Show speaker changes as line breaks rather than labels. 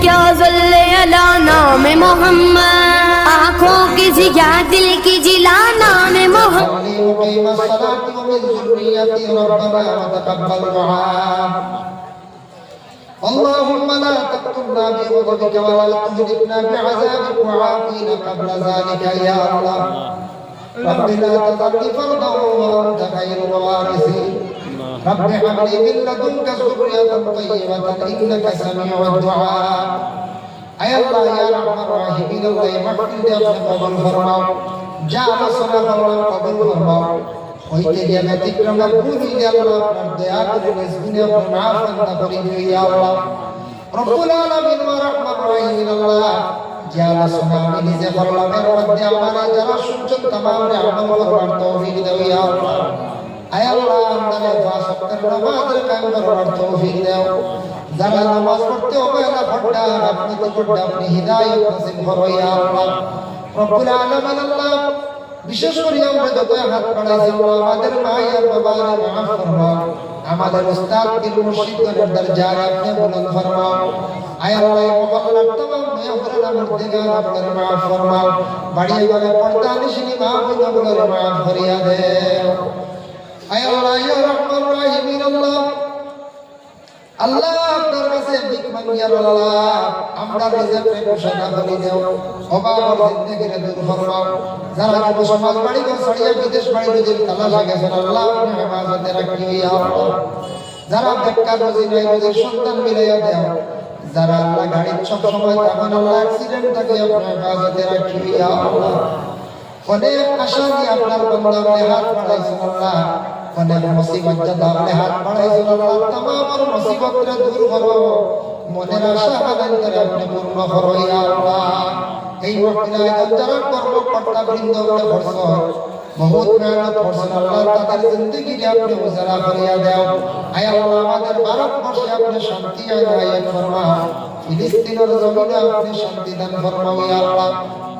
کیا ذلے علا نام محمد
آنکھوں کی جیا دل کی جلا نام محمد اللہم لا تکتنا بی غضبک ولا تجرکنا بی عذاب وعاقین قبل ذالک یا اللہ رب لا تزكي فردا وأنت خير الوارثين رب هب لي من لدنك ذرية طيبة إنك سميع الدعاء أي الله يا رحمن الرحيم الله يمحمد أبنك قبل فرماو جعل صلاة الله قبل فرماو হইতে গেলে তিক্রমা পুরি গেল আপনার দয়া করে রিজকুনে আপনার মাফ করে দিও ইয়া আল্লাহ রব্বুল আলামিন ওয়া রাহমাতুর রাহিম আল্লাহ যে আলোচনা আমি নিজে করলাম এর মধ্যে আমার যারা শুনছেন তামামরে আমল করবার তৌফিক দাও ইয়া আল্লাহ। আয় আল্লাহ আমাদের পাঁচ ওয়াক্তের নামাজের কায়েম করবার তৌফিক দাও। যারা নামাজ পড়তে রব্বুল আলামিন আল্লাহ, বিশেষ করে আমরা যত হাত বাড়াইছি আমাদের মা আর ফরমাও আমাদের উস্তাদ কি মুর্শিদের দরজার আপনি বুলন্দ ফরমাও। আয় আল্লাহ মোহাম্মদ তমাম মেহরানা মুর্দিগান আপনার মাফ ফরমাও। বাড়ি বাড়ি পর্দা নিশিনি মাহবুব নবুলের মাফ ফরিয়া দে আয় আল্লাহ, ইয়া রহমান আল্লাহ আপনার কাছে মাঙ্গি আল্লাহ, আমরা প্রেম সাদা বলি দেও। অভাব জিন্দেগির দূর ফরমাও যারা যুব সমাজ বাড়ি ঘর ছাড়িয়ে বিদেশ বাড়ি রুজির তালাশে গেছেন আল্লাহ আপনি হেফাজতে রাখি ইয়া আল্লাহ যারা বেকার রুজি নাই রুজির সন্তান মিলাইয়া দেও। যারা আল্লাহ গাড়ির সব অনেক মুসিবত যা আপনি হাত বাড়াইছেন আল্লাহ তামাম মুসিবতরা দূর করো মনের আশা আদান করে আপনি পূর্ণ করো ইয়া আল্লাহ। এই ওয়াক্তে যারা বৃন্দ বহুত মেহনত করছেন আল্লাহ, তাদের আপনি উজালা করিয়া আয় আল্লাহ, আমাদের আপনি শান্তি ফরমাও ফিলিস্তিনের জমিনে আপনি শান্তি দান ফরমাও ইয়া আল্লাহ।